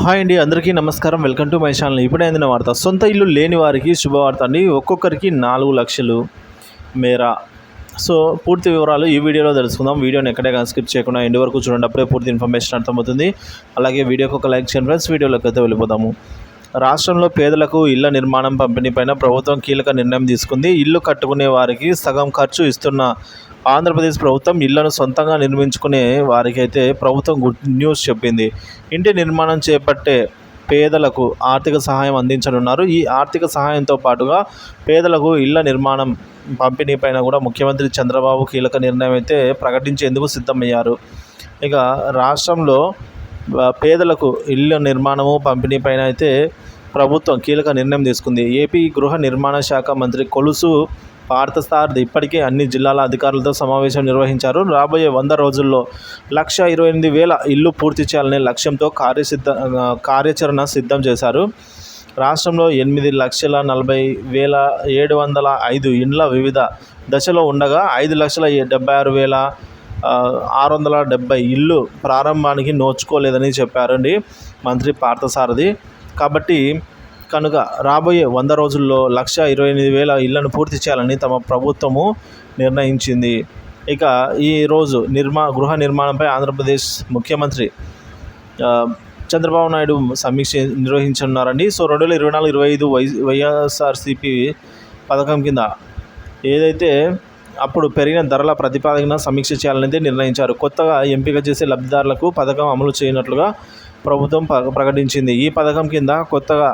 Hi అండి అందరికీ నమస్కారం. Welcome to my channel. ఇప్పుడే అందిన వార్త సొంత ఇల్లు లేని వారికి శుభవార్త అండి. ఒక్కొక్కరికి నాలుగు లక్షలు మేరా. సో పూర్తి వివరాలు ఈ వీడియోలో తెలుసుకుందాం. వీడియోని ఎక్కడే కానీ స్కిప్ చేయకుండా ఎండ్ వరకు చూడండి. అప్పుడే పూర్తి ఇన్ఫర్మేషన్ అర్థమవుతుంది. అలాగే వీడియోకి ఒక లైక్ చేయండి ఫ్రెండ్స్. వీడియోలోకి అయితే వెళ్ళిపోదాము. రాష్ట్రంలో పేదలకు ఇళ్ళ నిర్మాణం పంపిణీపైన ప్రభుత్వం కీలక నిర్ణయం తీసుకుంది. ఇల్లు కట్టుకునే వారికి సగం ఖర్చు ఇస్తున్న ఆంధ్రప్రదేశ్ ప్రభుత్వం ఇళ్ళను సొంతంగా నిర్మించుకునే వారికి అయితే ప్రభుత్వం గుడ్ న్యూస్ చెప్పింది. ఇంటి నిర్మాణం చేపట్టే పేదలకు ఆర్థిక సహాయం అందించనున్నారు. ఈ ఆర్థిక సహాయంతో పాటుగా పేదలకు ఇళ్ళ నిర్మాణం పంపిణీ పైన కూడా ముఖ్యమంత్రి చంద్రబాబు కీలక నిర్ణయం అయితే ప్రకటించేందుకు సిద్ధమయ్యారు. ఇక రాష్ట్రంలో పేదలకు ఇళ్ళ నిర్మాణము పంపిణీ పైన అయితే ప్రభుత్వం కీలక నిర్ణయం తీసుకుంది. ఏపీ గృహ నిర్మాణ శాఖ మంత్రి కొలుసు పార్థసారథి ఇప్పటికే అన్ని జిల్లాల అధికారులతో సమావేశం నిర్వహించారు. రాబోయే వంద రోజుల్లో లక్ష ఇరవై ఎనిమిది వేల ఇల్లు పూర్తి చేయాలనే లక్ష్యంతో కార్యసిద్ధ కార్యాచరణ సిద్ధం చేశారు. రాష్ట్రంలో ఎనిమిది లక్షల నలభై వేల ఏడు వందల ఐదు ఇండ్ల వివిధ దశలో ఉండగా ఐదు లక్షల డెబ్బై ఆరు వేల ఆరు వందల డెబ్బై ఇల్లు ప్రారంభానికి నోచుకోలేదని చెప్పారండి మంత్రి పార్థసారథి. కాబట్టి కనుక రాబోయే వంద రోజుల్లో లక్ష ఇరవై ఎనిమిది వేల ఇళ్ళను పూర్తి చేయాలని తమ ప్రభుత్వము నిర్ణయించింది. ఇక ఈరోజు నిర్మా గృహ నిర్మాణంపై ఆంధ్రప్రదేశ్ ముఖ్యమంత్రి చంద్రబాబు నాయుడు సమీక్ష నిర్వహించనున్నారండి. సో రెండు వేల ఇరవై నాలుగు ఇరవై ఐదు వై వైఎస్ఆర్సిపి పథకం కింద ఏదైతే అప్పుడు పెరిగిన ధరల ప్రతిపాదన సమీక్ష చేయాలనేది నిర్ణయించారు. కొత్తగా ఎంపిక చేసే లబ్ధిదారులకు పథకం అమలు చేయనట్లుగా ప్రభుత్వం ప్రకటించింది. ఈ పథకం కింద కొత్తగా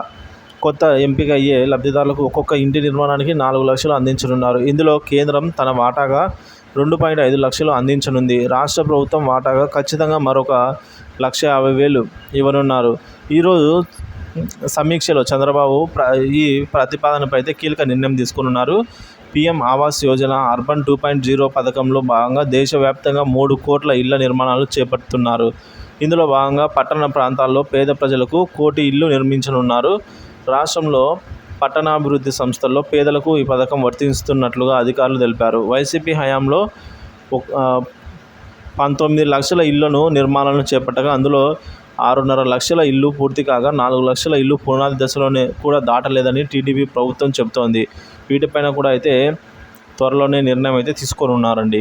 కొత్త ఎంపిక అయ్యే లబ్ధిదారులకు ఒక్కొక్క ఇంటి నిర్మాణానికి నాలుగు లక్షలు అందించనున్నారు. ఇందులో కేంద్రం తన వాటాగా రెండు పాయింట్ ఐదు లక్షలు అందించనుంది. రాష్ట్ర ప్రభుత్వం వాటాగా ఖచ్చితంగా మరొక లక్ష యాభై వేలు ఇవ్వనున్నారు. ఈరోజు సమీక్షలో చంద్రబాబు ప్ర ఈ ప్రతిపాదనపై అయితే కీలక నిర్ణయం తీసుకున్నారు PM Awas Yojana urban two point zero పథకంలో భాగంగా దేశవ్యాప్తంగా మూడు కోట్ల ఇళ్ళ నిర్మాణాలు చేపడుతున్నారు. ఇందులో భాగంగా పట్టణ ప్రాంతాల్లో పేద ప్రజలకు కోటి ఇల్లు నిర్మించనున్నారు. రాష్ట్రంలో పట్టణాభివృద్ధి సంస్థల్లో పేదలకు ఈ పథకం వర్తిస్తున్నట్లుగా అధికారులు తెలిపారు. వైసీపీ హయాంలో పంతొమ్మిది లక్షల ఇళ్ళను నిర్మాణాలను చేపట్టగా అందులో ఆరున్నర లక్షల ఇల్లు పూర్తి కాగా నాలుగు లక్షల ఇల్లు పునాది దశలోనే కూడా దాటలేదని టీడీపీ ప్రభుత్వం చెబుతోంది. వీటిపైన కూడా అయితే త్వరలోనే నిర్ణయం అయితే తీసుకొని ఉన్నారండి